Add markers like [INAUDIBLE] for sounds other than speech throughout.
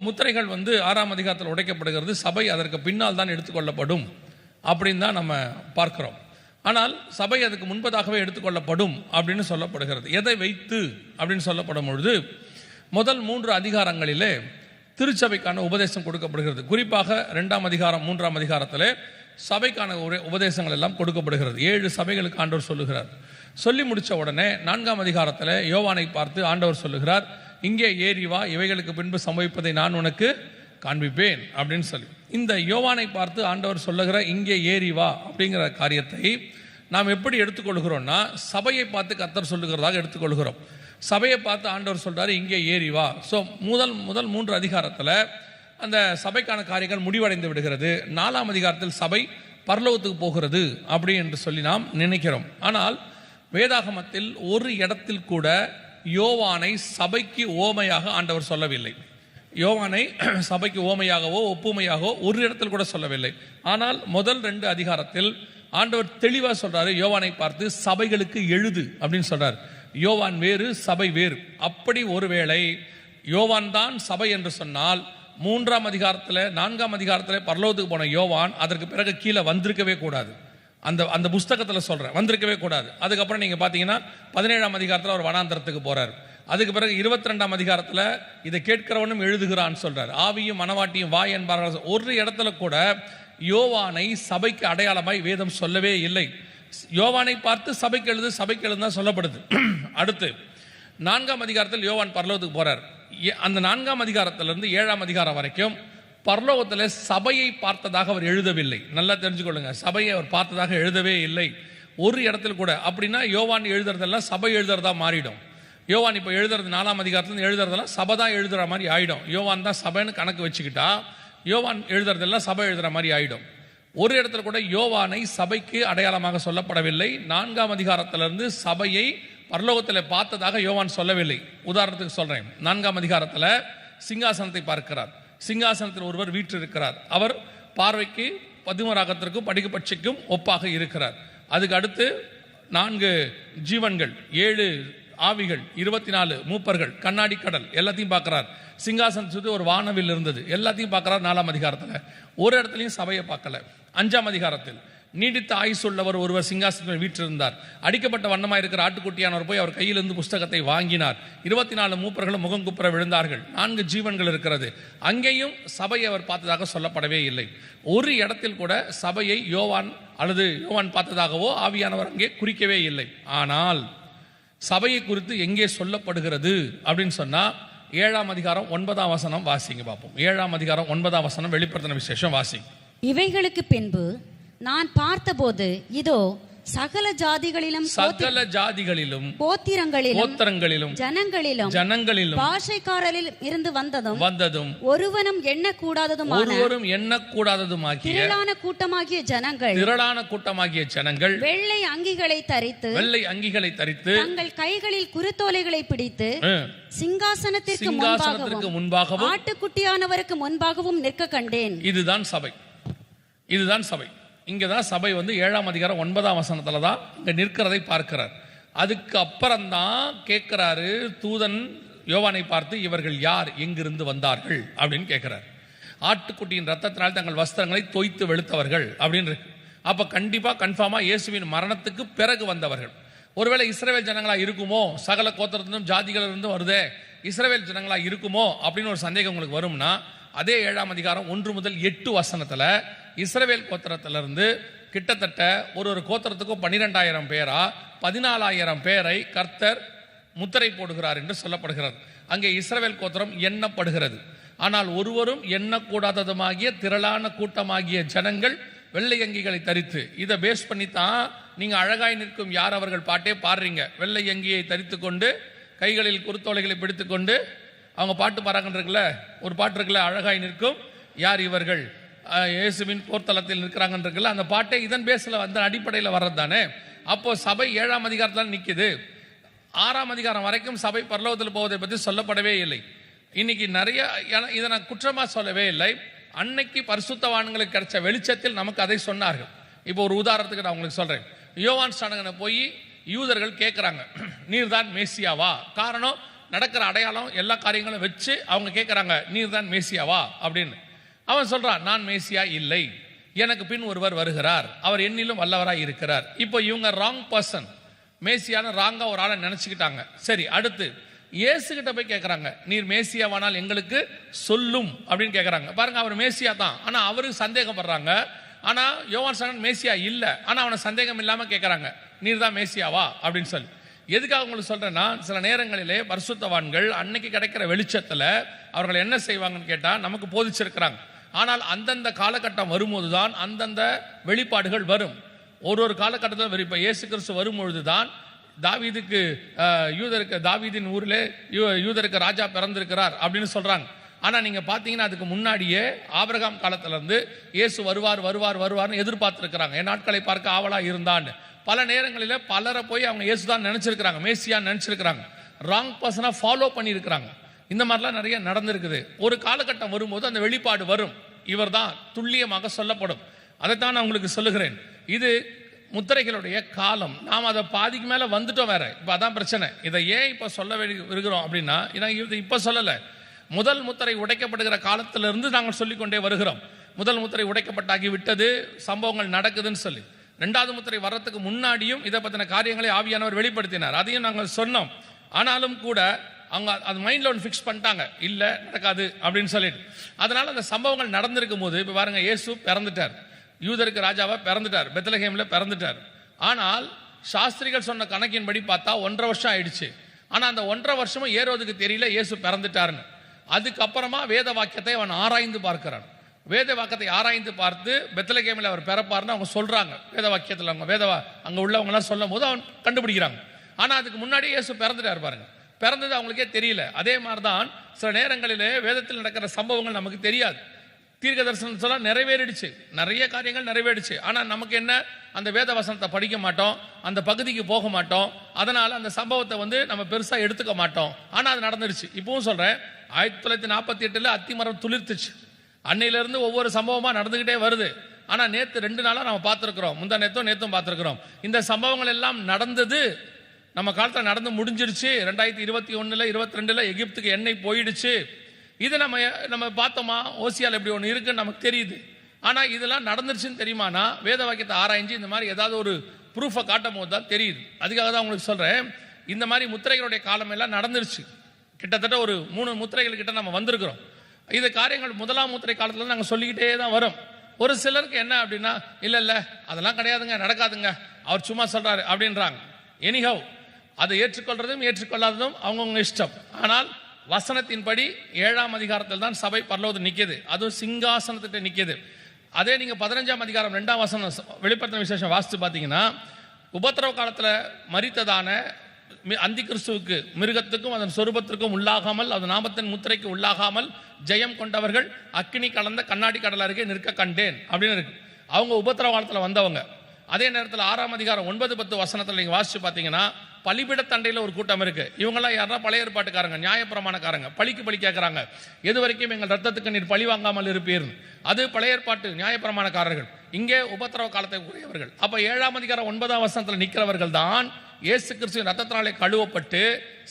முத்திரைகள் வந்து ஆறாம் அதிகாரத்தில் உடைக்கப்படுகிறது. சபை அதற்கு பின்னால் தான் எடுத்துக்கொள்ளப்படும் அப்படின்னு தான் நம்ம பார்க்கிறோம். ஆனால் சபை அதுக்கு முன்பதாகவே எடுத்துக்கொள்ளப்படும் அப்படின்னு சொல்லப்படுகிறது. எதை வைத்து அப்படின்னு சொல்லப்படும் பொழுது முதல் மூன்று அதிகாரங்களிலே திருச்சபைக்கான உபதேசம் கொடுக்கப்படுகிறது. குறிப்பாக ரெண்டாம் அதிகாரம் மூன்றாம் அதிகாரத்தில் சபைக்கான உரை- உபதேசங்கள் எல்லாம் கொடுக்கப்படுகிறது. ஏழு சபைகளுக்கு ஆண்டவர் சொல்லுகிறார். சொல்லி முடித்த உடனே நான்காம் அதிகாரத்தில் யோவானை பார்த்து ஆண்டவர் சொல்லுகிறார். இங்கே ஏறி வா இவைகளுக்கு பின்பு சம்பவிப்பதை நான் உனக்கு காண்பிப்பேன் அப்படின்னு சொல்லி. இந்த யோவானை பார்த்து ஆண்டவர் சொல்லுகிற இங்கே ஏறி வா அப்படிங்கிற காரியத்தை நாம் எப்படி எடுத்துக்கொள்கிறோம்னா சபையை பார்த்து கத்தர் சொல்லுகிறதாக எடுத்துக்கொள்கிறோம். சபையை பார்த்து ஆண்டவர் சொல்கிறார் இங்கே ஏறி வா. ஸோ முதல் முதல் மூன்று அதிகாரத்தில் அந்த சபைக்கான காரியங்கள் முடிவடைந்து விடுகிறது. நாலாம் அதிகாரத்தில் சபை பரலோகத்துக்கு போகிறது அப்படி என்று சொல்லி நாம் நினைக்கிறோம். ஆனால் வேதாகமத்தில் ஒரு இடத்தில் கூட யோவானை சபைக்கு ஓமையாக ஆண்டவர் சொல்லவில்லை. யோவானை [CLEARS THROAT] சபைக்கு ஓமையாகவோ ஒப்புமையாகவோ ஒரு இடத்தில் கூட சொல்லவில்லை. ஆனால் முதல் ரெண்டு அதிகாரத்தில் ஆண்டவர் தெளிவாக சொல்றாரு யோவானை பார்த்து சபைகளுக்கு எழுது அப்படின்னு சொல்றார். யோவான் வேறு சபை வேறு. அப்படி ஒருவேளை யோவான் தான் சபை என்று சொன்னால் மூன்றாம் அதிகாரத்தில் நான்காம் அதிகாரத்தில் பரலோகத்துக்கு போன யோவான் அதற்கு பிறகு கீழே வந்திருக்கவே கூடாது. அந்த அந்த புஸ்தகத்தில் சொல்கிறேன் வந்திருக்கவே கூடாது. அதுக்கப்புறம் நீங்கள் பார்த்தீங்கன்னா பதினேழாம் அதிகாரத்தில் அவர் வனாந்தரத்துக்கு போகிறார் அதுக்கு பிறகு இருபத்தி ரெண்டாம் அதிகாரத்தில் இதை கேட்கிறவனும் எழுதுகிறான்னு சொல்கிறார் ஆவியும் மனவாட்டியும் வா என்பார்கள். ஒரு இடத்துல கூட யோவானை சபைக்கு அடையாளமாய் வேதம் சொல்லவே இல்லை. யோவானை பார்த்து சபைக்கு எழுது சபைக்கு எழுதுதான் சொல்லப்படுது. அடுத்து நான்காம் அதிகாரத்தில் யோவான் பரலோகத்துக்கு போகிறார் ஏ- அந்த நான்காம் அதிகாரத்திலிருந்து ஏழாம் அதிகாரம் வரைக்கும் பரலோகத்தில் சபையை பார்த்ததாக அவர் எழுதவில்லை. நல்லா தெரிஞ்சுக்கொள்ளுங்க. சபையை அவர் பார்த்ததாக எழுதவே இல்லை. ஒரு இடத்துல கூட. அப்படின்னா யோவான் எழுதுறதெல்லாம் சபை எழுதுறதா மாறிடும். யோவான் இப்போ எழுதுறது நாலாம் அதிகாரத்துல எழுதுறதெல்லாம் சபை தான் எழுதுகிற மாதிரி ஆகிடும் யோவான் தான் சபைன்னு கணக்கு வச்சுக்கிட்டா யோவான் எழுதுறதெல்லாம் சபை எழுதுகிற மாதிரி ஆகிடும் ஒரு இடத்துல கூட யோவானை சபைக்கு அடையாளமாக சொல்லப்படவில்லை. நான்காம் அதிகாரத்திலிருந்து சபையை பரலோகத்தில் பார்த்ததாக யோவான் சொல்லவில்லை. உதாரணத்துக்கு சொல்கிறேன் நான்காம் அதிகாரத்தில் சிங்காசனத்தை பார்க்கிறார். சிங்காசனத்தில் ஒருவர் வீற்றிருக்கிறார். அவர் பார்வைக்கு பதிமராகத்திற்கும் படிக்கப்பட்சிக்கும் ஒப்பாக இருக்கிறார். அதுக்கு அடுத்து நான்கு ஜீவன்கள் ஏழு ஆவிகள் இருபத்தி நாலு மூப்பர்கள் கண்ணாடி கடல் எல்லாத்தையும் பார்க்குறார். சிங்காசனம் சுற்றி ஒரு வானவில் இருந்தது. எல்லாத்தையும் பார்க்குறார் நாலாம் அதிகாரத்தில். ஒரு இடத்துலையும் சபையை பார்க்கல. அஞ்சாம் அதிகாரத்தில் நீடித்த ஆயுசுள்ளவர் ஒருவர் சிங்காசனத்தில் வீற்றிருந்தார். அடிக்கப்பட்ட வண்ணமாக இருக்கிற ஆட்டுக்குட்டியானவர் போய் அவர் கையிலிருந்து புஸ்தகத்தை வாங்கினார். இருபத்தி நாலு மூப்பர்களும் முகம் குப்புற விழுந்தார்கள். நான்கு ஜீவன்கள் இருக்கிறது. அங்கேயும் சபையை அவர் பார்த்ததாக சொல்லப்படவே இல்லை. ஒரு இடத்தில் கூட சபையை யோவான் அல்லது யோவான் பார்த்ததாகவோ ஆவியானவர் அங்கே குறிக்கவே இல்லை. ஆனால் சபையை குறித்து எங்கே சொல்லப்படுகிறது அப்படின்னு சொன்னால் ஏழாம் அதிகாரம் ஒன்பதாம் வசனம் வாசிங்க பார்ப்போம் ஏழாம் அதிகாரம் ஒன்பதாம் வசனம் வெளிப்படுத்தின விசேஷம் வாசிங்க. இவைகளுக்கு பின்பு நான் பார்த்தபோது இதோ சகல ஜாதிகளிலும் சகல ஜாதிகளிலும் கோத்திரங்களிலும் கோத்திரங்களிலும் ஜனங்களிலும் ஜனங்களிலும் பாஷைக்காரரில் இருந்து வந்ததும் வந்ததும் ஒருவனும் எண்ணக்கூடாததுமான ஒருவரும் எண்ணக்கூடாததுமாகிய திரளான கூட்டமாகிய ஜனங்கள் திரளான கூட்டமாகிய ஜனங்கள் வெள்ளை அங்கிகளை தரித்து வெள்ளை அங்கிகளை தரித்து தங்கள் கைகளில் குருத்தோலைகளை பிடித்து சிங்காசனத்திற்கு முன்பாகவும் முன்பாகவும் ஆட்டுக்குட்டியானவருக்கு முன்பாகவும் நிற்க கண்டேன். இதுதான் சபை. இதுதான் சபை. இங்கே தான் சபை வந்து ஏழாம் அதிகாரம் ஒன்பதாம் வசனத்தில் தான் இங்கே நிற்கிறதை பார்க்கிறார். அதுக்கு அப்புறம்தான் கேட்குறாரு தூதன் யோவானை பார்த்து இவர்கள் யார் எங்கிருந்து வந்தார்கள் அப்படின்னு கேட்குறார். ஆட்டுக்குட்டியின் ரத்தத்தினால் தங்கள் வஸ்திரங்களை தொய்த்து வெளுத்தவர்கள் அப்படின்னு அப்போ கண்டிப்பாக கன்ஃபார்மாக இயேசுவின் மரணத்துக்கு பிறகு வந்தவர்கள். ஒருவேளை இஸ்ரவேல் ஜனங்களாக இருக்குமோ? சகல கோத்திரத்திலும் ஜாதிகளிலிருந்தும் வருதே. இஸ்ரவேல் ஜனங்களாக இருக்குமோ? அப்படின்னு ஒரு சந்தேகம் உங்களுக்கு வரும்னா அதே ஏழாம் அதிகாரம் ஒன்று முதல் எட்டு வசனத்தில் இஸ்ரவேல் கோத்திரத்திலிருந்து கிட்டத்தட்ட ஒரு ஒரு கோத்திரத்துக்கும் பன்னிரெண்டாயிரம் பேரா பதினாலாயிரம் பேரை கர்த்தர் முத்திரை போடுகிறார் என்று சொல்லப்படுகிறது. அங்கே இஸ்ரவேல் கோத்திரம் எண்ணப்படுகிறது. ஆனால் ஒருவரும் எண்ணக்கூடாததுமாகிய திரளான கூட்டமாகிய ஜனங்கள் வெள்ளை அங்கிகளை தரித்து இதை பேஸ் பண்ணி தான் நீங்கள் அழகாய் நிற்கும் யார் அவர்கள் பாட்டே பாடுறீங்க. வெள்ளை அங்கியை தரித்து கொண்டு கைகளில் குறுத்தோலைகளை பிடித்து கொண்டு அவங்க பாட்டு பாடுறாங்கன்னு இருக்குல்ல? ஒரு பாட்டு இருக்குல்ல அழகாய் நிற்கும் யார் இவர்கள்? இயேசுவின் போர்த்தலத்தில் இருக்கிறாங்கன்றிருக்குல்ல அந்த பாட்டே இதன் பேஸில் வந்து அடிப்படையில் வர்றது தானே? அப்போது சபை ஏழாம் அதிகாரத்தில் நிற்குது ஆறாம் அதிகாரம் வரைக்கும் சபை பரலோகத்தில் போவதை பற்றி சொல்லப்படவே இல்லை. இன்னைக்கு நிறைய ஏன்னா- இதை நான் குற்றமாக சொல்லவே இல்லை. அன்னைக்கு பரிசுத்தவான்களுக்கு கிடைச்ச வெளிச்சத்தில் நமக்கு அதை சொன்னார்கள். இப்போ ஒரு உதாரணத்துக்கு நான் உங்களுக்கு சொல்கிறேன் யோவான் ஸ்நானகனை போய் யூதர்கள் கேட்குறாங்க நீர்தான் மேசியாவா? காரணம் நடக்கிற அடையாளம் எல்லா காரியங்களும் வச்சு அவங்க கேட்குறாங்க நீர்தான் மேசியாவா? அப்படின்னு. அவன் சொல்றான் நான் மேசியா இல்லை. எனக்கு பின் ஒருவர் வருகிறார். அவர் என்னிலும் வல்லவராக இருக்கிறார். இப்போ இவங்க ராங் பர்சன் மேசியான ராங்கா ஒரு ஆளை நினைச்சுக்கிட்டாங்க. சரி அடுத்து இயேசுகிட்ட போய் கேட்குறாங்க நீர் மேசியாவானால் எங்களுக்கு சொல்லும் அப்படின்னு கேட்குறாங்க பாருங்க அவர் மேசியா தான். ஆனால் அவருக்கு சந்தேகப்படுறாங்க. ஆனால் யோவான் சனன் மேசியா இல்லை. ஆனால் அவனை சந்தேகம் இல்லாமல் கேட்குறாங்க நீர் தான் மேசியாவா? அப்படின்னு சொல்லி. எதுக்காக உங்களுக்கு சொல்கிறேன்னா சில நேரங்களிலே பரிசுத்தவான்கள் அன்னைக்கு கிடைக்கிற வெளிச்சத்தில் அவர்கள் என்ன செய்வாங்கன்னு கேட்டால் நமக்கு போதிச்சிருக்கிறாங்க. ஆனால் அந்தந்த காலகட்டம் வரும்போது தான் அந்தந்த வெளிப்பாடுகள் வரும். ஒரு ஒரு காலகட்டத்தில் வரும். இப்போ இயேசு கிறிஸ்து வரும்பொழுது தான் தாவீதுக்கு யூதருக்கு தாவீதின் ஊரில் யூதருக்கு ராஜா பிறந்திருக்கிறார் அப்படின்னு சொல்கிறாங்க ஆனால் நீங்கள் பார்த்தீங்கன்னா அதுக்கு முன்னாடியே ஆபிரகாம் காலத்திலேருந்து இயேசு வருவார் வருவார் வருவார்னு எதிர்பார்த்துருக்கிறாங்க. என் நாட்களை பார்க்க ஆவலா இருந்தான்னு. பல நேரங்களில் பலரை போய் அவங்க இயேசு தான் நினச்சிருக்கிறாங்க மேசியான்னு நினச்சிருக்கிறாங்க. ராங் பர்சனாக ஃபாலோ பண்ணியிருக்கிறாங்க. இந்த மாதிரிலாம் நிறைய நடந்திருக்குது. ஒரு காலகட்டம் வரும்போது அந்த வெளிப்பாடு வரும். இவர் தான் துல்லியமாக சொல்லப்படும். அதைத்தான் நான் உங்களுக்கு சொல்லுகிறேன். இது முத்திரைகளுடைய காலம். நாம் அதை பாதிக்கு மேலே வந்துட்டோம் வேற. இப்போ அதான் பிரச்சனை. இதை ஏன் இப்போ சொல்ல வேண்டி இருக்கிறோம் அப்படின்னா இது இப்போ சொல்லலை. முதல் முத்திரை உடைக்கப்படுகிற காலத்திலிருந்து நாங்கள் சொல்லிக்கொண்டே வருகிறோம். முதல் முத்திரை உடைக்கப்பட்டாகி விட்டது சம்பவங்கள் நடக்குதுன்னு சொல்லி. ரெண்டாவது முத்திரை வர்றதுக்கு முன்னாடியும் இதை பற்றின காரியங்களை ஆவியானவர் வெளிப்படுத்தினார். அதையும் நாங்கள் சொன்னோம். ஆனாலும் கூட அவங்க அது மைண்டில் ஒன்று ஃபிக்ஸ் பண்ணிட்டாங்க. இல்லை நடக்காது அப்படின்னு சொல்லிட்டு. அதனால் அந்த சம்பவங்கள் நடந்திருக்கும் போது இப்போ பாருங்க இயேசு பிறந்துட்டார். யூதருக்கு ராஜாவாக பிறந்துட்டார். பெத்தலகேமில் பிறந்துட்டார். ஆனால் சாஸ்திரிகள் சொன்ன கணக்கின்படி பார்த்தா ஒன்றரை வருஷம் ஆயிடுச்சு. ஆனால் அந்த ஒன்றரை வருஷமும் ஏரோதுக்கு தெரியல இயேசு பிறந்துட்டாருன்னு. அதுக்கப்புறமா வேத வாக்கியத்தை அவன் ஆராய்ந்து பார்க்கிறான். வேத வாக்கியத்தை ஆராய்ந்து பார்த்து பெத்தலகேமில் அவர் பிறப்பார்னு அவங்க சொல்கிறாங்க வேத வாக்கியத்தில் அவங்க வேத வா- அங்க உள்ளவங்கலாம் சொல்லும் போது அவன் கண்டுபிடிக்கிறாங்க. ஆனால் அதுக்கு முன்னாடியே இயேசு பிறந்துட்டார் பாருங்கள் பிறந்தது அவங்களுக்கே தெரியல. அதே மாதிரி தான் சில நேரங்களிலே வேதத்தில் நடக்கிற சம்பவங்கள் நமக்கு தெரியாது. தீர்க்க தரிசனம் சொல்ல நிறைவேறிடுச்சு. நிறைய காரியங்கள் நிறைவேறிடுச்சு. ஆனால் நமக்கு என்ன? அந்த வேத வசனத்தை படிக்க மாட்டோம். அந்த பகுதிக்கு போக மாட்டோம். அதனால் அந்த சம்பவத்தை வந்து நம்ம பெருசாக எடுத்துக்க மாட்டோம். ஆனால் அது நடந்துடுச்சு. இப்பவும் சொல்கிறேன் ஆயிரத்தி தொள்ளாயிரத்தி நாற்பத்தி எட்டில் அத்திமரம் துளிர்த்துச்சு. அன்னையிலேருந்து ஒவ்வொரு சம்பவமாக நடந்துக்கிட்டே வருது. ஆனால் நேற்று ரெண்டு நாளாக நம்ம பார்த்துருக்குறோம். முந்தா நேற்றும் நேற்றும் பார்த்துருக்குறோம். இந்த சம்பவங்கள் எல்லாம் நடந்தது நம்ம காலத்தில் நடந்து முடிஞ்சிருச்சு ரெண்டாயிரத்தி இருபத்தி ஒன்றில் இருபத்தி ரெண்டில் எகிப்துக்கு எண்ணெய் போயிடுச்சு. இது நம்ம நம்ம பார்த்தோமா? ஓசியால் இப்படி ஒன்று இருக்குன்னு நமக்கு தெரியுது. ஆனால் இதெல்லாம் நடந்துருச்சுன்னு தெரியுமானா? வேத வாக்கியத்தை ஆராய்ஞ்சு இந்த மாதிரி ஏதாவது ஒரு ப்ரூஃபை காட்டும் போது தான் தெரியுது. அதுக்காக தான் உங்களுக்கு சொல்கிறேன் இந்த மாதிரி முத்திரைகளுடைய காலமெல்லாம் நடந்துருச்சு. கிட்டத்தட்ட ஒரு மூணு முத்திரைகள் கிட்ட நம்ம வந்திருக்கிறோம். இது காரியங்கள் முதலாம் முத்திரை காலத்தில் நாங்கள் சொல்லிக்கிட்டே தான் வரோம். ஒரு சிலருக்கு என்ன அப்படின்னா இல்லை இல்லை அதெல்லாம் கிடையாதுங்க நடக்காதுங்க. அவர் சும்மா சொல்கிறாரு அப்படின்றாங்க. எனிஹவ் அதை ஏற்றுக்கொள்றதும் ஏற்றுக்கொள்ளாததும் அவங்கவுங்க இஷ்டம். ஆனால் வசனத்தின்படி ஏழாம் அதிகாரத்தில் தான் சபை பரலோது நிற்கிது. அதுவும் சிங்காசனத்திட்ட நிற்கிது. அதே நீங்கள் பதினஞ்சாம் அதிகாரம் ரெண்டாம் வசனம் வெளிப்படுத்தின விசேஷம் வாசித்து பார்த்தீங்கன்னா உபத்திரவ காலத்தில் மறித்ததான மி- அந்தி கிறிஸ்துவுக்கு மிருகத்துக்கும் அதன் சொரூபத்திற்கும் உள்ளாகாமல் அது நாமத்தின் முத்திரைக்கு உள்ளாகாமல் ஜெயம் கொண்டவர்கள் அக்கினி கலந்த கண்ணாடி கடல் அருகே நிற்க கண்டேன் அப்படின்னு இருக்கு. அவங்க உபத்திரவ காலத்தில் வந்தவங்க. அதே நேரத்தில் ஆறாம் அதிகாரம் ஒன்பது பத்து வசனத்தில் நீங்கள் வாசித்து பார்த்தீங்கன்னா பலிபிட தண்டையில் ஒரு கூட்டம் இருக்கு. இவங்கெல்லாம் யாரா பழைய ஏற்பாட்டுக்காரங்க நியாயப்பிரமாணக்காரங்க. பழிக்கு பழி கேட்குறாங்க எது வரைக்கும் எங்கள் ரத்தத்துக்கு நீர் பழி வாங்காமல் இருப்பீர். அது பழைய ஏற்பாட்டு நியாயப்பிரமாணக்காரர்கள். இங்கே உபத்திரவ காலத்தை உரியவர்கள் அப்போ ஏழாம் அதிகாரம் ஒன்பதாம் வசனத்தில் நிற்கிறவர்கள் தான் இயேசு கிறிஸ்துவின் ரத்தத்தினாலே கழுவப்பட்டு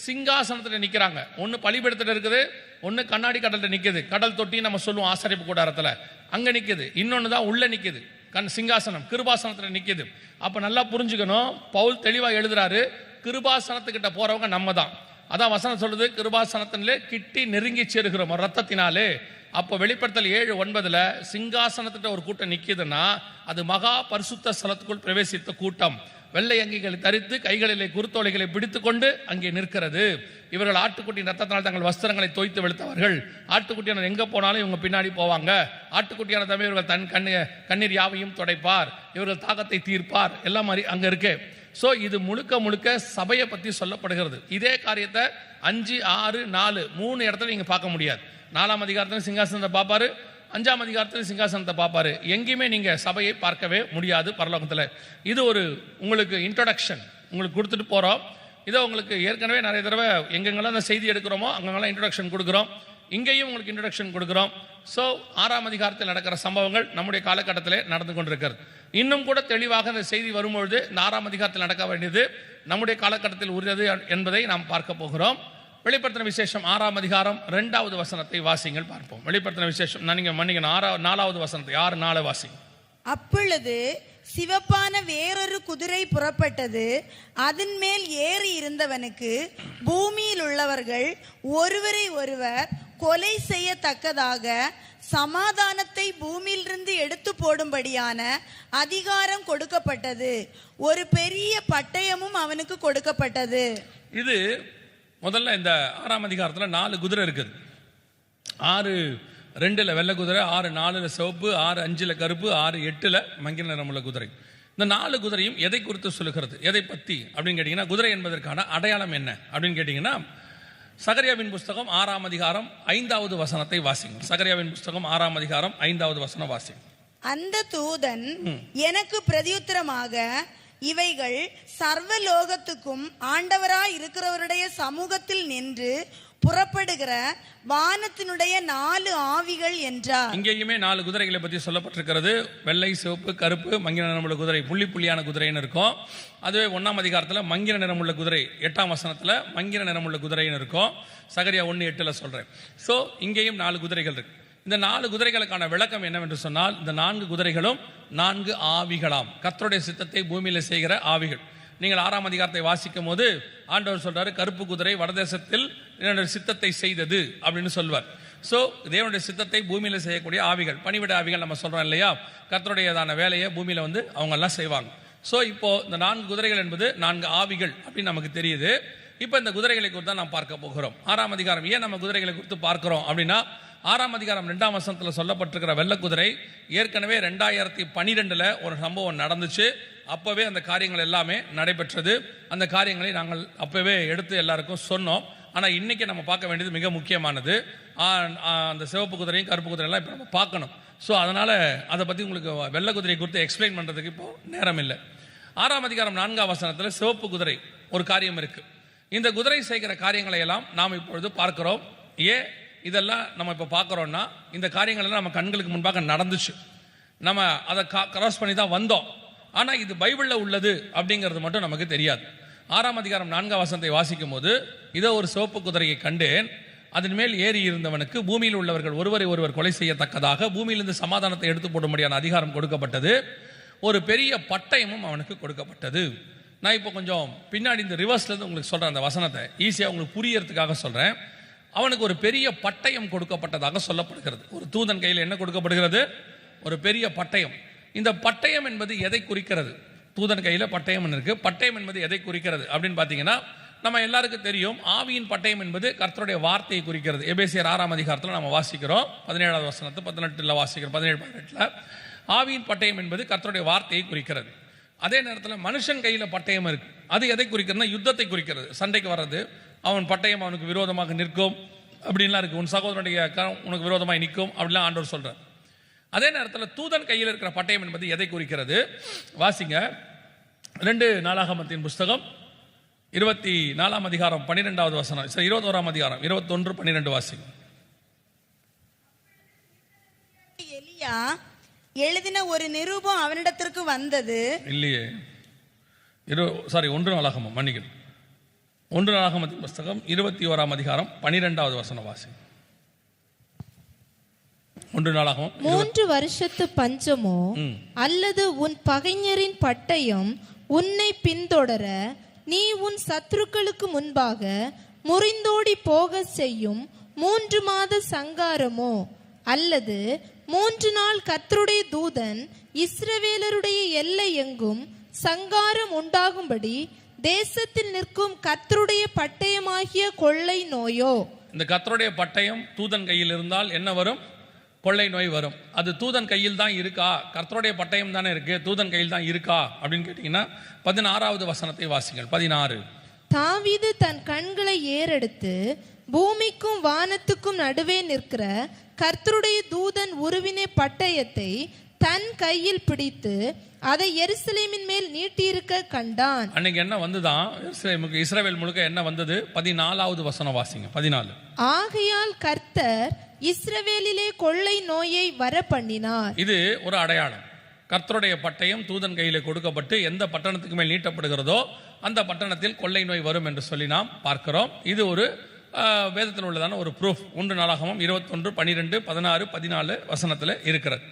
சிங்காசனத்தில் நிற்கிறாங்க ஒன்று பலிபீடத்தில் இருக்குது ஒன்று கண்ணாடி கடலில் நிற்குது கடல் தொட்டி நம்ம சொல்லுவோம் ஆசரிப்பு கூடாரத்தில். அங்கே நிற்குது இன்னொன்று தான் உள்ளே நிற்குது கண் சிங்காசனம் கிருபாசனத்தில் நிற்கிது அப்போ நல்லா புரிஞ்சுக்கணும். பவுல் தெளிவாக எழுதுறாரு கிருபாசனத்துக்கிட்ட போகிறவங்க நம்ம தான் அதான் வசனம் சொல்லுது கிருபாசனத்திலே கிட்டி நெருங்கி சேருகிறோம் ரத்தத்தினாலே அப்போ வெளிப்படுத்தல் ஏழு ஒன்பதில் சிங்காசனத்திட்ட ஒரு கூட்டம் நிற்கிதுன்னா அது மகா பரிசுத்த ஸ்தலத்துக்குள் பிரவேசித்த கூட்டம். வெள்ளை அங்கிகளை தரித்து கைகளிலே குருத்தோலைகளை பிடித்துக்கொண்டு அங்கே நிற்கிறது. இவர்கள் ஆட்டுக்குட்டியின் ரத்தத்தினால் தங்கள் வஸ்திரங்களை தோய்த்து வெளுத்தவர்கள். ஆட்டுக்குட்டியான எங்கே போனாலும் இவங்க பின்னாடி போவாங்க. ஆட்டுக்குட்டியான தம்பி இவர்கள் தன் கண்ணு கண்ணீர் யாவையும் துடைப்பார். இவர்கள் தாகத்தை தீர்ப்பார். எல்லாம் மாதிரி அங்கே இருக்கு. ஸோ இது முழுக்க முழுக்க சபையை பற்றி சொல்லப்படுகிறது. இதே காரியத்தை அஞ்சு ஆறு நாலு மூணு இடத்துல நீங்கள் பார்க்க முடியாது. நாலாம் அதிகாரத்தில் சிங்காசனத்தை பார்ப்பாரு. அஞ்சாம் அதிகாரத்தில் சிங்காசனத்தை பார்ப்பாரு. எங்கேயுமே நீங்கள் சபையை பார்க்கவே முடியாது பரலோகத்தில். இது ஒரு உங்களுக்கு இன்ட்ரொடக்ஷன் உங்களுக்கு கொடுத்துட்டு போகிறோம் இதை உங்களுக்கு ஏற்கனவே நிறைய தடவை எங்கெங்கெல்லாம் அந்த செய்தி எடுக்கிறோமோ அங்கங்கெல்லாம் இன்ட்ரொடக்ஷன் கொடுக்குறோம். இங்கேயும் உங்களுக்கு இன்ட்ரொடக்ஷன் கொடுக்குறோம். ஸோ ஆறாம் அதிகாரத்தில் நடக்கிற சம்பவங்கள் நம்முடைய காலகட்டத்தில் நடந்து கொண்டிருக்கிறது. இன்னும் கூட தெளிவாக இந்த செய்தி வரும்பொழுது இந்த ஆறாம் அதிகாரத்தில் நடக்க வேண்டியது நம்முடைய காலகட்டத்தில் உரியது என்பதை நாம் பார்க்க போகிறோம். வெளிப்படுத்தின விசேஷம் ஆறாம் அதிகாரம் ரெண்டாவது வசனத்தை வாசிங்கள் பார்ப்போம். வெளிப்படுத்தின விசேஷம் நான் நீங்க மன்னிக்கணும் ஆறா நாலாவது வசனத்தை ஆறு நாலு வாசிங்க. அப்பொழுது சிவப்பான வேறொரு குதிரை புறப்பட்டது. அதன் மேல் ஏறி இருந்தவனுக்கு பூமியில் உள்ளவர்கள் ஒருவரை ஒருவர் கொலை செய்யத்தக்கதாக சமாதானத்தை பூமியிலிருந்து எடுத்து போடும்படியான அதிகாரம் கொடுக்கப்பட்டது. ஒரு பெரிய பட்டயமும் அவனுக்கு கொடுக்கப்பட்டது. இது முதல்ல இந்த ஆறாம் அதிகாரத்தில் நாலு குதிரை இருக்குது. ஆறு ரெண்டில் வெள்ளை குதிரை ஆறு நாலில் சிவப்பு ஆறு அஞ்சில் கருப்பு ஆறு எட்டில் மங்கின நிறமுள்ள குதிரை. இந்த நாலு குதிரையும் எதை குறித்து சொல்லுகிறது? எதை பற்றி அப்படின்னு கேட்டிங்கன்னா குதிரை என்பதற்கான அடையாளம் என்ன? அப்படின்னு கேட்டிங்கன்னா சகரியாவின் புஸ்தகம் ஆறாம் அதிகாரம் ஐந்தாவது வசனத்தை வாசிங்க. சகரியாவின் புஸ்தகம் ஆறாம் அதிகாரம் ஐந்தாவது வசனம் வாசிங்க. அந்த தூதன் எனக்கு பிரதியுத்தரமாக இவைகள் சர்வலோகத்துக்கும் ஆண்டவராய் இருக்கிறவருடைய சமூகத்தில் நின்று புறப்படுகிற வானத்தினுடைய நாலு ஆவிகள் என்றார். இங்கேயுமே நாலு குதிரைகளை பற்றி சொல்லப்பட்டிருக்கிறது. வெள்ளை சிவப்பு கருப்பு மங்கின நிறமுள்ள குதிரை புள்ளி புள்ளியான குதிரைன்னு இருக்கும். அதுவே ஒன்றாம் அதிகாரத்தில் மங்கின நிறமுள்ள குதிரை எட்டாம் வசனத்தில் மங்கின நிறமுள்ள குதிரைன்னு இருக்கும். சகரியா ஒன்று எட்டில் சொல்கிறேன் ஸோ இங்கேயும் நாலு குதிரைகள் இருக்கு. இந்த நாலு குதிரைகளுக்கான விளக்கம் என்னவென்று சொன்னால் இந்த நான்கு குதிரைகளும் நான்கு ஆவிகளாம். கத்தருடைய சித்தத்தை பூமியில் செய்கிற ஆவிகள். நீங்கள் ஆறாம் அதிகாரத்தை வாசிக்கும் போது ஆண்டவர் சொல்றாரு கருப்பு குதிரை வடதேசத்தில் என்னுடைய சித்தத்தை செய்தது அப்படின்னு சொல்வார். ஸோ தேவனுடைய சித்தத்தை பூமியில் செய்யக்கூடிய ஆவிகள் பணிவிட ஆவிகள் நம்ம சொல்றோம் இல்லையா? கத்தருடையதான வேலையை பூமியில் வந்து அவங்க எல்லாம் செய்வாங்க. ஸோ இப்போ இந்த நான்கு குதிரைகள் என்பது நான்கு ஆவிகள் அப்படின்னு நமக்கு தெரியுது. இப்போ இந்த குதிரைகளை குறித்து தான் நாம் பார்க்க போகிறோம். ஆறாம் அதிகாரம் ஏன் நம்ம குதிரைகளை குறித்து பார்க்கிறோம்? அப்படின்னா ஆறாம் அதிகாரம் ரெண்டாம் வசனத்தில் சொல்லப்பட்டிருக்கிற வெள்ளக்குதிரை ஏற்கனவே ரெண்டாயிரத்தி பன்னிரெண்டில் ஒரு சம்பவம் நடந்துச்சு. அப்போவே அந்த காரியங்கள் எல்லாமே நடைபெற்றது. அந்த காரியங்களை நாங்கள் அப்போவே எடுத்து எல்லாருக்கும் சொன்னோம். ஆனால் இன்றைக்கி நம்ம பார்க்க வேண்டியது மிக முக்கியமானது. அந்த சிவப்பு குதிரையும் கருப்பு குதிரையெல்லாம் இப்போ நம்ம பார்க்கணும். ஸோ அதனால் அதை பற்றி உங்களுக்கு வெள்ளை குதிரை குறித்து எக்ஸ்பிளைன் பண்ணுறதுக்கு இப்போது நேரம் இல்லை. ஆறாம் அதிகாரம் நான்காம் வசனத்தில் சிவப்பு குதிரை ஒரு காரியம் இருக்குது இந்த குதிரை செய்கிற காரியங்களை எல்லாம் நாம் இப்பொழுது பார்க்கிறோம். ஏன் இதெல்லாம் நம்ம இப்போ பார்க்குறோம்னா இந்த காரியங்கள்லாம் நம்ம கண்களுக்கு முன்பாக நடந்துச்சு. நம்ம அதை கா கிராஸ் பண்ணி தான் வந்தோம். ஆனால் இது பைபிளில் உள்ளது அப்படிங்கிறது மட்டும் நமக்கு தெரியாது. ஆறாம் அதிகாரம் நான்காம் வசனத்தை வாசிக்கும் போது இதோ ஒரு சிவப்பு குதிரையை கண்டேன். அதன் மேல் ஏறி இருந்தவனுக்கு பூமியில் உள்ளவர்கள் ஒருவரை ஒருவர் கொலை செய்யத்தக்கதாக பூமியிலிருந்து சமாதானத்தை எடுத்து போடும்படியான அதிகாரம் கொடுக்கப்பட்டது. ஒரு பெரிய பட்டயமும் அவனுக்கு கொடுக்கப்பட்டது. நான் இப்போ கொஞ்சம் பின்னாடி இந்த ரிவர்ஸ்லேருந்து உங்களுக்கு சொல்கிறேன் அந்த வசனத்தை. ஈஸியாக உங்களுக்கு புரியறதுக்காக சொல்கிறேன் அவனுக்கு ஒரு பெரிய பட்டயம் கொடுக்கப்பட்டதாக சொல்லப்படுகிறது. ஒரு தூதன் கையில் என்ன கொடுக்கப்படுகிறது? ஒரு பெரிய பட்டயம். இந்த பட்டயம் என்பது எதை குறிக்கிறது? தூதன் கையில் பட்டயம் இருக்கு. பட்டயம் என்பது எதை குறிக்கிறது? அப்படின்னு பார்த்தீங்கன்னா நம்ம எல்லாருக்கும் தெரியும் ஆவியின் பட்டயம் என்பது கர்த்தருடைய வார்த்தையை குறிக்கிறது. எபேசியர் ஆறாம் அதிகாரத்தில் நம்ம வாசிக்கிறோம். பதினேழாவது வசனத்தை பதினெட்டில் வாசிக்கிறோம். பதினேழு பதினெட்டில். ஆவியின் பட்டயம் என்பது கர்த்தருடைய வார்த்தையை குறிக்கிறது. அதே நேரத்தில் மனுஷன் கையில் பட்டயம் இருக்கு. அது எதை குறிக்கிறதுனா யுத்தத்தை குறிக்கிறது. சண்டைக்கு வர்றது அவன் பட்டயம் அவனுக்கு விரோதமாக நிற்கும். அப்படின்லாம் இருக்கு. உன் சகோதரனுடைய உனக்கு விரோதமாக நிற்கும் அப்படிலாம் ஆண்டவர் சொல்றார். அதே நேரத்தில் தூதன் கையில் இருக்கிற பட்டயம் என்பது எதை குறிக்கிறது? வாசிங்க. ரெண்டு நாளாகமத்தின் புஸ்தகம். இருபத்தி நாலாம் அதிகாரம் பன்னிரெண்டாவது வசனம். சரி இருபத்தோராம் அதிகாரம். இருபத்தொன்று பன்னிரெண்டு வாசிங்க. எலியா எழுதின ஒரு நிருபம் அவனிடத்திற்கு வந்தது. இல்லையே. இரு சாரி ஒன்று நாளாகமம் மன்னிக்கணும். ஒன்று நாளாகமத்தின் புஸ்தகம் இருபத்தி ஓராம் அதிகாரம் பன்னிரெண்டாவது வசனம் வாசி ஒன்று நாளாகமம் மூன்று வருஷத்து பஞ்சமோ. அல்லது உன் பகைஞரின் பட்டயம் உன்னை பின்தொடர நீ உன் சத்துருக்களுக்கு முன்பாக முறிந்தோடி போக செய்யும் மூன்று மாத சங்காரமோ அல்லது மூன்று நாள் கர்த்தருடைய தூதன் இஸ்ரவேலருடைய எல்லை எங்கும் சங்காரம் உண்டாகும்படி தேசத்தில் நிற்கும் கர்த்தருடைய பட்டயமாகிய கொள்ளை நோயோ? இந்த கர்த்தருடைய பட்டயம் தூதன் கையில் இருந்தால் என்ன வரும்? கொள்ளை நோய் வரும். அது தூதன் கையில் தான் இருக்கா? கர்த்தருடைய பட்டயம் தானே இருக்கு? தூதன் கையில் தான் இருக்கா? அப்படின்னு கேட்டிங்கன்னா பதினாறாவது வசனத்தை வாசிங்கள். பதினாறு. தாவீது தன் கண்களை ஏறெடுத்து பூமிக்கும் வானத்துக்கும் நடுவே நிற்கிற கர்த்தருடைய தூதன் உருவினை பட்டயத்தை தன் கையில் பிடித்து அதை எருசலேமின் மேல் நீட்டியிருக்க கண்டான். அன்னைக்கு என்ன வந்துதான் இஸ்ரேலுக்கு இஸ்ரவேல் முழுக்க என்ன வந்தது? பதினாலாவது வசனம் வாசிங்க. பதினாலு. ஆகையால் கர்த்தர் இஸ்ரவேலிலே கொள்ளை நோயை வர பண்ணினார் இது ஒரு அடையாளம். கர்த்தருடைய பட்டயம் தூதன் கையில் கொடுக்கப்பட்டு எந்த பட்டணத்துக்கு மேல் நீட்டப்படுகிறதோ அந்த பட்டணத்தில் கொள்ளை நோய் வரும் என்று சொல்லி நாம் பார்க்கிறோம். இது ஒரு வேதத்தில் உள்ளதான ஒரு ப்ரூஃப் ஒன்று நாளாகமும் இருபத்தொன்று பன்னிரெண்டு பதினாறு பதினாலு வசனத்தில் இருக்கிறது.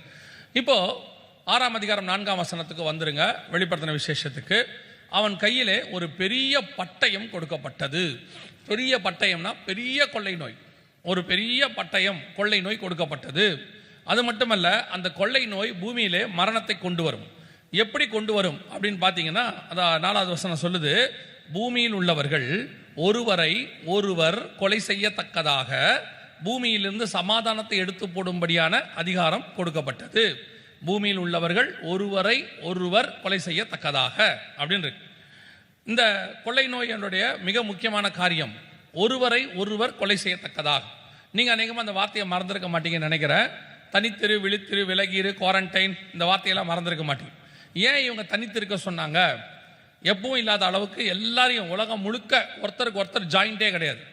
இப்போ ஆறாம் அதிகாரம் நான்காம் வசனத்துக்கு வந்துருங்க. வெளிப்படுத்தின விசேஷத்துக்கு. அவன் கையிலே ஒரு பெரிய பட்டயம் கொடுக்கப்பட்டது. பெரிய பட்டயம்னா பெரிய கொள்ளை நோய். ஒரு பெரிய பட்டயம் கொள்ளை நோய் கொடுக்கப்பட்டது. அது மட்டுமல்ல அந்த கொள்ளை நோய் பூமியிலே மரணத்தை கொண்டு வரும். எப்படி கொண்டு வரும் அப்படின்னு பார்த்தீங்கன்னா அதான் நாலாவது வசனம் சொல்லுது பூமியில் உள்ளவர்கள் ஒருவரை ஒருவர் கொலை செய்யத்தக்கதாக பூமியிலிருந்து சமாதானத்தை எடுத்து போடும்படியான அதிகாரம் கொடுக்கப்பட்டது. பூமியில் உள்ளவர்கள் ஒருவரை ஒருவர் கொலை செய்யத்தக்கதாக அப்படின்னு இந்த கொள்ளை நோய் என்னுடைய மிக முக்கியமான காரியம் ஒருவரை ஒருவர் கொலை செய்யத்தக்கதாக. நீங்கள் அநேகமாக அந்த வார்த்தையை மறந்துருக்க மாட்டீங்கன்னு நினைக்கிறேன். தனித்திரு விழித்திரு விலகிரு குவாரண்டைன் இந்த வார்த்தையெல்லாம் மறந்துருக்க மாட்டீங்க. ஏன் இவங்க தனித்திருக்க சொன்னாங்க? எப்பவும் இல்லாத அளவுக்கு எல்லாரையும் உலகம் முழுக்க ஒருத்தருக்கு ஒருத்தர் ஜாயிண்டே கிடையாது.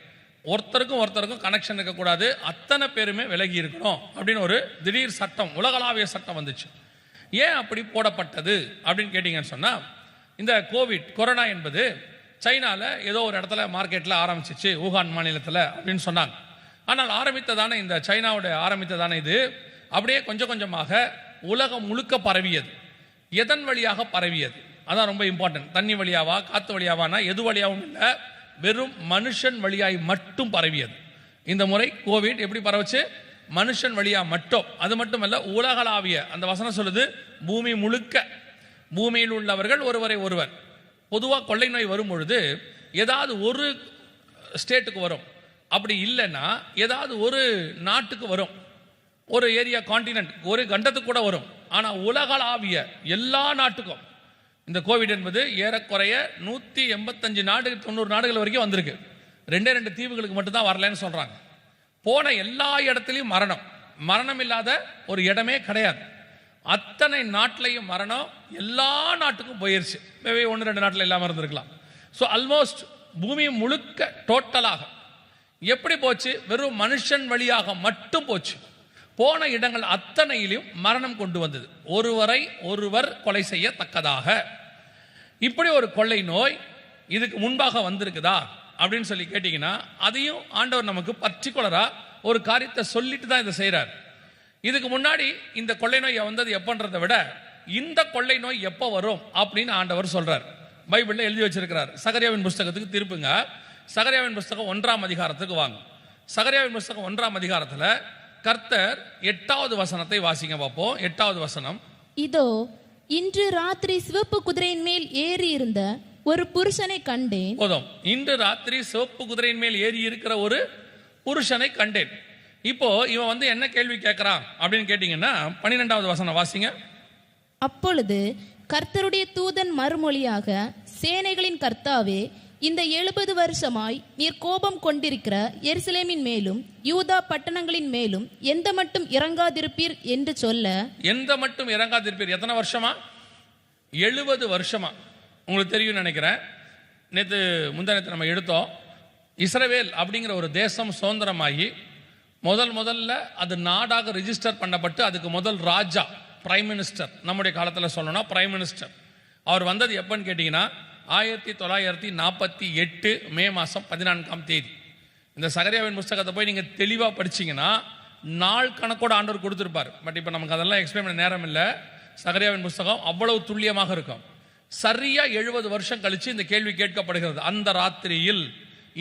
ஒருத்தருக்கும் ஒருத்தருக்கும் கனெக்ஷன் இருக்கக்கூடாது. அத்தனை பேருமே விலகி இருக்கணும். அப்படின்னு ஒரு திடீர் சட்டம் உலகளாவிய சட்டம் வந்துச்சு. ஏன் அப்படி போடப்பட்டது? அப்படின்னு கேட்டிங்கன்னு சொன்னால் இந்த கோவிட் கொரோனா என்பது சைனாவில் ஏதோ ஒரு இடத்துல மார்க்கெட்டில் ஆரம்பிச்சிச்சு ஊகான் மாநிலத்தில் அப்படின்னு சொன்னாங்க. ஆனால் ஆரம்பித்ததான இந்த சைனாவுடைய ஆரம்பித்ததான இது அப்படியே கொஞ்சம் கொஞ்சமாக உலகம் முழுக்க பரவியது. எதன் வழியாக பரவியது? அதான் ரொம்ப இம்பார்ட்டன்ட் தண்ணி வழியாவா காற்று வழியாவானா எது வழியாகவும் இல்லை. வெறும் மனுஷன் வழியாய் மட்டும் பரவியது. இந்த முறை கோவிட் எப்படி பரவச்சு? மனுஷன் வழியாக மட்டும். அது மட்டுமல்ல உலகளாவிய அந்த வசனம் சொல்லுது பூமி முழுக்க. பூமியில் உள்ளவர்கள் ஒருவரை ஒருவர். பொதுவாக கொள்ளை நோய் வரும் பொழுது ஏதாவது ஒரு ஸ்டேட்டுக்கு வரும். அப்படி இல்லைன்னா ஏதாவது ஒரு நாட்டுக்கு வரும். ஒரு ஏரியா காண்டினென்ட் ஒரு கண்டத்துக்கு கூட வரும். ஆனால் உலகளாவிய எல்லா நாட்டுக்கும் இந்த கோவிட் என்பது ஏறக்குறைய நூற்றி எண்பத்தஞ்சு நாடு தொண்ணூறு நாடுகள் வரைக்கும் வந்திருக்கு. ரெண்டே ரெண்டு தீவுகளுக்கு மட்டும்தான் வரலன்னு சொல்கிறாங்க போன எல்லா இடத்துலையும் மரணம். மரணம் இல்லாத ஒரு இடமே கிடையாது. அத்தனை நாட்டிலையும் மரணம் எல்லா நாட்டுக்கும் போயிருச்சு. மேபி ஒன்று ரெண்டு நாட்டில் இல்லாமல் இருந்திருக்கலாம். ஸோ ஆல்மோஸ்ட் பூமி முழுக்க டோட்டலாக எப்படி போச்சு? வெறும் மனுஷன் வழியாக மட்டும் போச்சு. போன இடங்கள் அத்தனையிலும் மரணம் கொண்டு வந்தது. ஒருவரை ஒருவர் கொலை செய்யத்தக்கதாக. இப்படி ஒரு கொள்ளை நோய் இதுக்கு முன்பாக வந்திருக்குதா? அப்படின்னு சொல்லி கேட்டிங்கன்னா அதையும் ஆண்டவர் நமக்கு பர்டிகுலராக ஒரு காரியத்தை சொல்லிட்டு தான் இதை செய்கிறார் இதுக்கு முன்னாடி இந்த கொள்ளை நோய் வந்தது எப்பன்றதை விட இந்த கொள்ளை நோய் எப்போ வரும் அப்படின்னு ஆண்டவர் சொல்கிறார் பைபிளில் எழுதி வச்சிருக்கிறார். சகரியாவின் புஸ்தகத்துக்கு திருப்புங்க. சகரியாவின் புஸ்தகம் ஒன்றாம் அதிகாரத்துக்கு வாங்க. சகரியாவின் புஸ்தகம் ஒன்றாம் அதிகாரத்தில் கர்த்தர் எட்டாவது வசனத்தை வாசிங்க பார்ப்போம். எட்டாவது வசனம். இதோ இன்று ராத்திரி சிவப்பு குதிரையின் மேல் ஏறி இருந்த ஒரு புருஷனை கண்டேன். போதும். இன்று ராத்திரி சிவப்பு குதிரையின் மேல் ஏறி இருக்கிற ஒரு புருஷனை கண்டேன். இப்போ இவன் வந்து என்ன கேள்வி கேட்கறான் அப்படின்னு கேட்டீங்கன்னா பன்னிரெண்டாவது வசனம் வாசிங்க. அப்பொழுது கர்த்தருடைய தூதன் மறுமொழியாக சேனைகளின் கர்த்தாவே இந்த எழுபது வருஷமாய் நீர் கோபம் கொண்டிருக்கிற எருசலேமின் மேலும் யூதா பட்டணங்களின் மேலும் எந்த மட்டும் இறங்காதிருப்பீர் என்று சொல்ல? எந்த மட்டும் இறங்காதிருப்பீர்? எத்தனை வருஷமா? எழுபது வருஷமா. உங்களுக்கு தெரியும் நினைக்கிறேன். நேற்று முந்தானத்தை நம்ம எடுத்தோம். இஸ்ரவேல் அப்படிங்கிற ஒரு தேசம் சுதந்திரமாகி முதல் முதல்ல அது நாடாக ரிஜிஸ்டர் பண்ணப்பட்டு அதுக்கு முதல் ராஜா பிரைம் மினிஸ்டர் நம்முடைய காலத்தில் சொல்லணும்னா பிரைம் மினிஸ்டர் அவர் வந்தது எப்பன்னு கேட்டிங்கன்னா ஆயிரத்தி தொள்ளாயிரத்தி நாற்பத்தி எட்டு மே மாதம் பதினான்காம் தேதி. இந்த சகரியாவின் புஸ்தகத்தை போய் நீங்கள் தெளிவாக படிச்சீங்கன்னா நாள் கணக்கோட ஆண்டவர் கொடுத்துருப்பார். பட் இப்போ நமக்கு அதெல்லாம் எக்ஸ்பிளைன் பண்ண நேரம் இல்லை. சகரியாவின் புஸ்தகம் அவ்வளவு துல்லியமாக இருக்கும். சரியாக எழுபது வருஷம் கழித்து இந்த கேள்வி கேட்கப்படுகிறது. அந்த ராத்திரியில்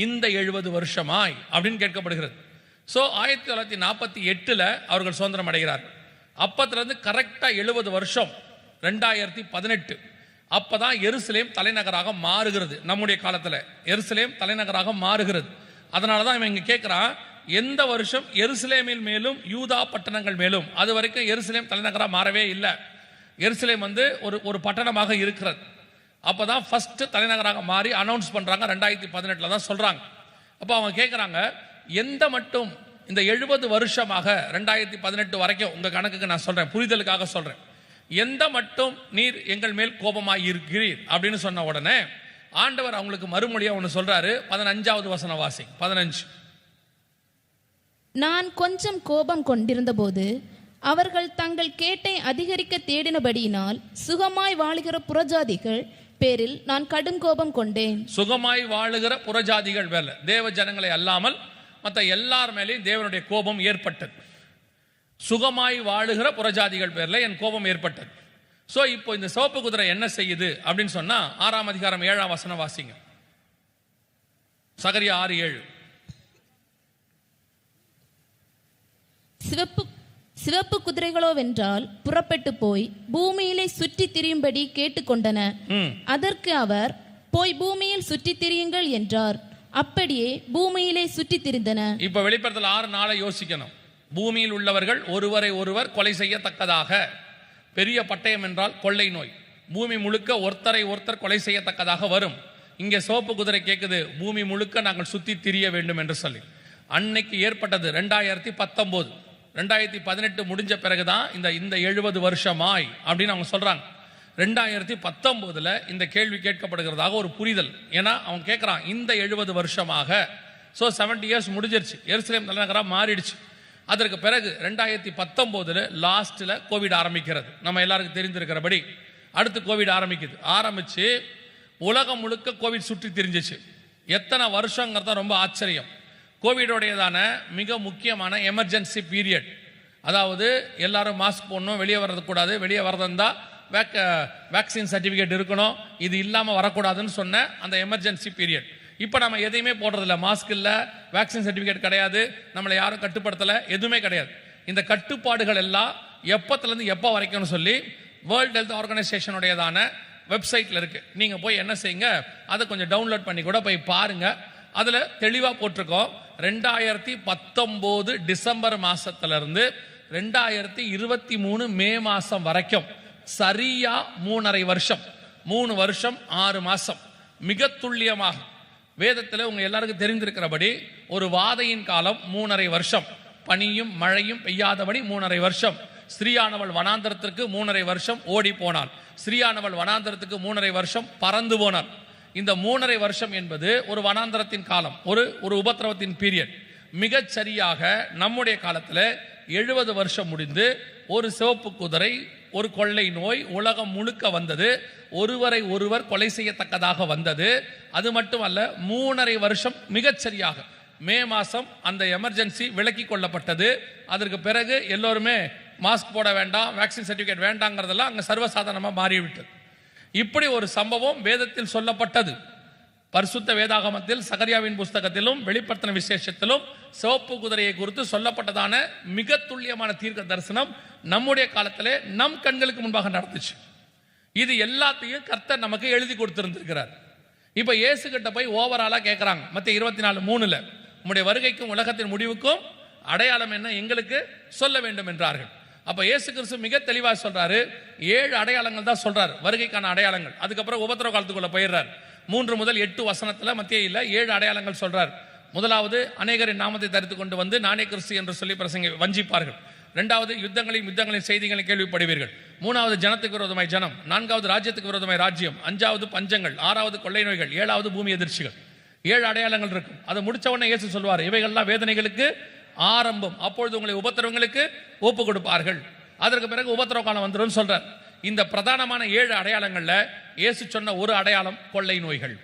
இந்த எழுபது வருஷமாய் அப்படின்னு கேட்கப்படுகிறது. ஸோ ஆயிரத்தி தொள்ளாயிரத்தி நாற்பத்தி எட்டில் அவர்கள் சுதந்திரம் அடைகிறார்கள். அப்பத்துலேருந்து கரெக்டாக எழுபது வருஷம் ரெண்டாயிரத்தி பதினெட்டு. அப்பதான் எருசலேம் தலைநகராக மாறுகிறது நம்முடைய காலத்தில். எருசலேம் தலைநகராக மாறுகிறது. அதனால தான் இவன் இங்கே கேட்குறான் எந்த வருஷம் எருசலேமில் மேலும் யூதா பட்டணங்கள் மேலும் அது வரைக்கும் எருசலேம் தலைநகராக மாறவே இல்லை. எருசலேம் வந்து ஒரு ஒரு பட்டணமாக இருக்கிறது. அப்போ தான் ஃபஸ்ட்டு தலைநகராக மாறி அனௌன்ஸ் பண்ணுறாங்க ரெண்டாயிரத்தி பதினெட்டில் தான் சொல்கிறாங்க அப்போ அவங்க கேட்குறாங்க எந்த மட்டும் இந்த எழுபது வருஷமாக ரெண்டாயிரத்தி பதினெட்டு வரைக்கும் உங்கள் கணக்குக்கு நான் சொல்கிறேன் புரிதலுக்காக சொல்கிறேன் எந்த மட்டும் நீர் எங்கள் மேல் கோபமாய் இருக்கிறீர் அப்படின்னு சொன்ன உடனே ஆண்டவர் அவங்களுக்கு மறுமொழியாக ஒன்று சொல்கிறாரு பதினஞ்சாவது வசன வாசி. பதினஞ்சு. நான் கொஞ்சம் கோபம் கொண்டிருந்தபோது அவர்கள் தங்கள் கேட்டை அதிகரிக்க தேடினபடியினால் சுகமாய் வாழுகிற புறஜாதிகள் பேரில் நான் கடும் கோபம் கொண்டேன். சுகமாய் வாழுகிற புறஜாதிகள் மேல தேவ ஜனங்களை அல்லாமல் மற்ற எல்லார் மேலேயும் தேவனுடைய கோபம் ஏற்பட்டது. சுகமாய் வாழுகிற புறஜாதிகள் பேர்ல என் கோபம் ஏற்பட்டது. சோ இப்போ இந்த சிவப்பு குதிரை என்ன செய்யுது அப்படின்னு சொன்னா ஆறாம் அதிகாரம் ஏழாம் வசனம் வாசிங்க. சகரியா ஆறு ஏழு. சிவப்பு சிவப்பு குதிரைகளோவென்றால் புறப்பட்டு போய் பூமியிலே சுற்றித் திரியும்படி கேட்டுக்கொண்டன. அதற்கு அவர் போய் பூமியில் சுற்றித் திரியுங்கள் என்றார். அப்படியே பூமியிலே சுற்றித் திரிந்தன. இப்ப வெளிப்படத்தில் ஆறு நாளை யோசிக்கணும். பூமியில் உள்ளவர்கள் ஒருவரை ஒருவர் கொலை செய்யத்தக்கதாக. பெரிய பட்டயம் என்றால் கொள்ளை நோய். பூமி முழுக்க ஒருத்தரை ஒருத்தர் கொலை செய்யத்தக்கதாக வரும். இங்கே சோப்பு குதிரை கேட்குது பூமி முழுக்க நாங்கள் சுற்றி திரிய வேண்டும் என்று சொல்லி. அன்னைக்கு ஏற்பட்டது ரெண்டாயிரத்தி பத்தொம்போது. ரெண்டாயிரத்தி பதினெட்டு முடிஞ்ச பிறகுதான் இந்த இந்த எழுபது வருஷமாய் அப்படின்னு அவங்க சொல்கிறாங்க ரெண்டாயிரத்தி பத்தொம்போதில் இந்த கேள்வி கேட்கப்படுகிறதாக ஒரு புரிதல். ஏன்னா அவன் கேட்குறான் இந்த எழுபது வருஷமாக. ஸோ 70 இயர்ஸ் முடிஞ்சிருச்சு. எருசலேம் தலைநகராக மாறிடுச்சு. அதற்கு பிறகு ரெண்டாயிரத்தி பத்தொம்போதில் லாஸ்ட்டில் கோவிட் ஆரம்பிக்கிறது. நம்ம எல்லாருக்கும் தெரிந்திருக்கிறபடி அடுத்து கோவிட் ஆரம்பிக்குது. ஆரம்பித்து உலகம் முழுக்க கோவிட் சுற்றி திரிஞ்சிச்சு. எத்தனை வருஷங்கிறது ரொம்ப ஆச்சரியம். கோவிடோடையதான மிக முக்கியமான எமர்ஜென்சி பீரியட் அதாவது எல்லாரும் மாஸ்க் போடணும் வெளியே வரக்கூடாது வெளியே வரதுந்தா வேக் வேக்சின் சர்டிஃபிகேட் இருக்கணும். இது இல்லாமல் வரக்கூடாதுன்னு சொன்ன அந்த எமர்ஜென்சி பீரியட் இப்போ நம்ம எதையுமே போடுறதில்ல. மாஸ்க் இல்லை வேக்சின் சர்டிஃபிகேட் கிடையாது. நம்மளை யாரும் கட்டுப்படுத்தலை எதுவுமே கிடையாது. இந்த கட்டுப்பாடுகள் எல்லாம் எப்பத்துலேருந்து எப்போ வரைக்கும்னு சொல்லி வேர்ல்டு ஹெல்த் ஆர்கனைசேஷனுடையதான வெப்சைட்டில் இருக்குது நீங்கள் போய் என்ன செய்யுங்க அதை கொஞ்சம் டவுன்லோட் பண்ணி கூட போய் பாருங்கள் அதில் தெளிவாக போட்டிருக்கோம். ரெண்டாயிரத்தி பத்தொம்போது டிசம்பர் மாதத்துலேருந்து ரெண்டாயிரத்தி இருபத்தி மூணு மே மாதம் வரைக்கும் சரியாக மூணரை வருஷம். மூணு வருஷம் ஆறு மாதம் மிக துல்லியமாக. வேதத்தில் உங்க எல்லாருக்கும் தெரிந்திருக்கிறபடி ஒரு வாதையின் காலம் மூணரை வருஷம். பனியும் மழையும் பெய்யாதபடி மூணரை வருஷம். ஸ்ரீயானவள் வனாந்தரத்திற்கு மூணரை வருஷம் ஓடி போனாள். ஸ்ரீயானவள் வனாந்தரத்துக்கு மூணரை வருஷம் பறந்து போனாள். இந்த மூணரை வருஷம் என்பது ஒரு வனாந்தரத்தின் காலம் ஒரு ஒரு உபத்திரவத்தின் பீரியட் மிகச் சரியாக நம்முடைய காலத்தில் எழுபது வருஷம் முடிந்து ஒரு சிவப்பு குதிரை ஒரு கொள்ளை நோய் உலகம் முழுக்க வந்தது. ஒருவரை ஒருவர் கொலை செய்யத்தக்கதாக வந்தது. அது மட்டுமல்ல மூணரை வருஷம் மிகச்சரியாக மே மாதம் அந்த எமர்ஜென்சி விலக்கி கொள்ளப்பட்டது. அதற்கு பிறகு எல்லோருமே மாஸ்க் போட வேண்டாம் வேக்சின் சர்டிஃபிகேட் வேண்டாங்கிறதெல்லாம் அங்கே சர்வசாதாரணமாக மாறிவிட்டது. இப்படி ஒரு சம்பவம் வேதத்தில் சொல்லப்பட்டது. பரிசுத்த வேதாகமத்தில் சகரியாவின் புஸ்தகத்திலும் வெளிப்படுத்தின விசேஷத்திலும் சிவப்பு குதிரையை குறித்து சொல்லப்பட்டதான மிக துல்லியமான தீர்க்க தரிசனம் நம்முடைய காலத்திலே நம் கண்களுக்கு முன்பாக நடந்துச்சு. இது எல்லாத்தையும் கர்த்தர் நமக்கு எழுதி கொடுத்திருந்திருக்கிறார். இப்போ இயேசு கிட்ட போய் ஓவராலாக கேட்குறாங்க மற்ற இருபத்தி நாலு மூணில் உம்முடைய வருகைக்கும் உலகத்தின் முடிவுக்கும் அடையாளம் என்ன எங்களுக்கு? சொல்ல வேண்டும் என்றார்கள். அப்போ இயேசு கிறிஸ்து மிக தெளிவாக சொல்கிறாரு ஏழு அடையாளங்கள் தான் சொல்கிறார் வருகைக்கான அடையாளங்கள். அதுக்கப்புறம் உபத்திரவ காலத்துக்குள்ளே போயிடுறாரு. மூன்று முதல் எட்டு வசனத்துல இல்லை ஏழு அடையாளங்கள் சொல்கிறார் முதலாவது அநேகரின் நாமத்தை தரித்து கொண்டு வந்து நானே கிறிஸ்து என்று சொல்லி பிரசங்க வஞ்சிப்பார்கள். ரெண்டாவது யுத்தங்களையும் யுத்தங்களின் செய்திகளை கேள்விப்படுவீர்கள். மூணாவது ஜனத்துக்கு விரோதமாய் ஜனம். நான்காவது ராஜ்யத்துக்கு விரோதமாய் ராஜ்யம். அஞ்சாவது பஞ்சங்கள். ஆறாவது கொள்ளை நோய்கள். ஏழாவது பூமி எதிர்ச்சிகள் ஏழு அடையாளங்கள் இருக்கும். அதை முடிச்ச உடனே இயேசு சொல்வார் இவைகள்லாம் வேதனைகளுக்கு ஆரம்பம். அப்பொழுது உங்களை உபத்திரவங்களுக்கு ஒப்பு கொடுப்பார்கள். அதற்கு பிறகு உபத்திரவ காலம் வந்துடும் சொல்றார். இந்த பிரதானமான ஏழு அடையாளங்களில் இயேசு சொன்ன ஒரு அடையாளம் கொள்ளை நோய்கள்.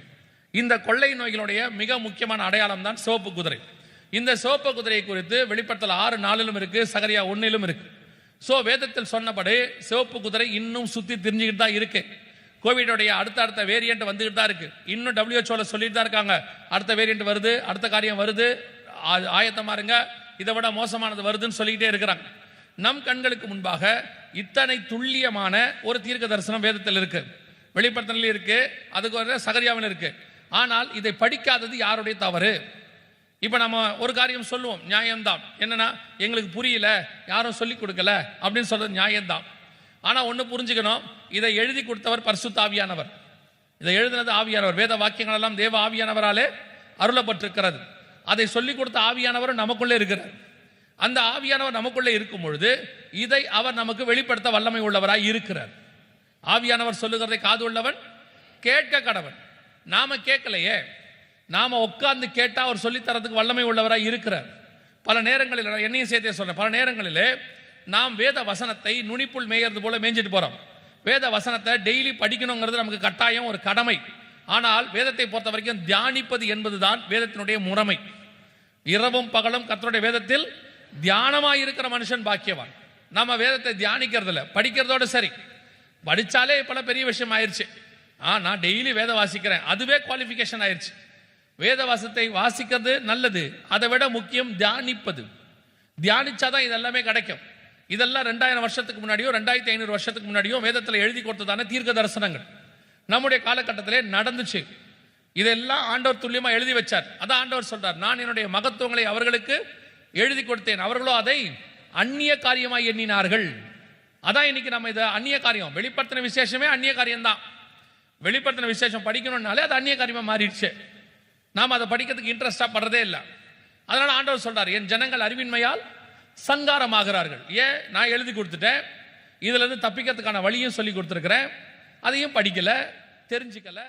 இந்த கொள்ளை நோய்களுடைய மிக முக்கியமான அடையாளம் தான் சிவப்பு குதிரை. இந்த சிவப்பு குதிரை குறித்து வெளிப்படுத்தல் ஆறு நாளிலும் இருக்கு சகரியா ஒன்னிலும் இருக்கு. ஸோ வேதத்தில் சொன்னபடி சிவப்பு குதிரை இன்னும் சுத்தி தெரிஞ்சுக்கிட்டு தான் இருக்கு. கோவிடோடைய அடுத்த அடுத்த வேரியன்ட் வந்துகிட்டு தான் இருக்கு. இன்னும் டபிள்யூஹெச்ஓல சொல்லிட்டு தான் இருக்காங்க. அடுத்த வேரியன்ட் வருது அடுத்த காரியம் வருது. ஆ- ஆயத்தமா இருங்க. இதை விட மோசமானது வருதுன்னு சொல்லிக்கிட்டே இருக்கிறாங்க. நம் கண்களுக்கு முன்பாக இத்தனை துல்லியமான ஒரு தீர்க்க தரிசனம் வேதத்தில் இருக்கு. வெளிப்படுத்தலில் இருக்கு அதுக்கு ஒரு சகரியாவில் இருக்கு. ஆனால் இதை படிக்காதது யாருடைய தவறு? இப்போ நம்ம ஒரு காரியம் சொல்லுவோம் நியாயம்தான். என்னன்னா எங்களுக்கு புரியல யாரும் சொல்லி கொடுக்கல அப்படின்னு சொல்றது நியாயம்தான். ஆனால் ஒன்று புரிஞ்சுக்கணும் இதை எழுதி கொடுத்தவர் பரிசுத்த ஆவியானவர். இதை எழுதினது ஆவியானவர். வேத வாக்கியங்கள் எல்லாம் தேவ ஆவியானவராலே அருளப்பட்டிருக்கிறது. அதை சொல்லிக் கொடுத்த ஆவியானவர் நமக்குள்ளே இருக்கிறார். அந்த ஆவியானவர் நமக்குள்ளே இருக்கும் பொழுது இதை அவர் நமக்கு வெளிப்படுத்த வல்லமை உள்ளவராய் இருக்கிறார். ஆவியானவர் சொல்லுகிறதை காது உள்ளவன் கேட்க கடவன். நாம கேட்கலையே. நாம உட்கார்ந்து கேட்டா அவர் சொல்லித்தரத்துக்கு வல்லமை உள்ளவராய் இருக்கிறார். பல நேரங்களில் என்னையும் சேர்த்தே சொல்றேன் பல நேரங்களிலே நாம் வேத வசனத்தை நுனிப்புள் மேயறது போல மேய்ஞ்சிட்டு போறோம். வேத வசனத்தை டெய்லி படிக்கணுங்கிறது நமக்கு கட்டாயம் ஒரு கடமை. ஆனால் வேதத்தை பொறுத்த வரைக்கும் தியானிப்பது என்பதுதான் வேதத்தினுடைய முறைமை. இரவும் பகலும் கத்தருடைய வேதத்தில் தியானமாக இருக்கிற மனுஷன் பாக்கியவான். நம்ம வேதத்தை தியானிக்கிறதில்ல. படிக்கிறதோட சரி. படித்தாலே இப்போல்லாம் பெரிய விஷயம் ஆயிடுச்சு ஆ நான் டெய்லி வேதம் வாசிக்கிறேன். அதுவே குவாலிஃபிகேஷன் ஆயிடுச்சு வேத வாசத்தை வாசிக்கிறது நல்லது. அதை விட முக்கியம் தியானிப்பது. தியானிச்சாதான் இதெல்லாமே கிடைக்கும். இதெல்லாம் ரெண்டாயிரம் வருஷத்துக்கு முன்னாடியோ ரெண்டாயிரத்தி ஐநூறு வருஷத்துக்கு முன்னாடியோ வேதத்தில் எழுதி கொடுத்ததான தீர்க்க தரிசனங்கள். நம்முடைய காலகட்டத்திலே நடந்துச்சு. இதெல்லாம் ஆண்டவர் துல்லியமாக எழுதி வச்சார். அதான் ஆண்டவர் சொல்றார். நான் என்னுடைய மகத்துவங்களை அவர்களுக்கு எழுதி கொடுத்தேன். அவர்களோ அதை அந்நிய காரியமாய் எண்ணினார்கள். அதான் இன்னைக்கு நம்ம இதை அந்நிய காரியம். வெளிப்படுத்தின விசேஷமே அந்நிய காரியம்தான். வெளிப்படுத்தின விசேஷம் படிக்கணும்னாலே அது அந்நிய காரியமாக மாறிடுச்சு. நாம் அதை படிக்கிறதுக்கு இன்ட்ரெஸ்டாக படுறதே இல்லை. அதனால் ஆண்டவர் சொல்கிறார் என் ஜனங்கள் அறிவின்மையால் சங்காரமாகிறார்கள். ஏன்? நான் எழுதி கொடுத்துட்டேன். இதுலேருந்து தப்பிக்கிறதுக்கான வழியும் சொல்லி கொடுத்துருக்குறேன். அதையும் படிக்கலை தெரிஞ்சுக்கல.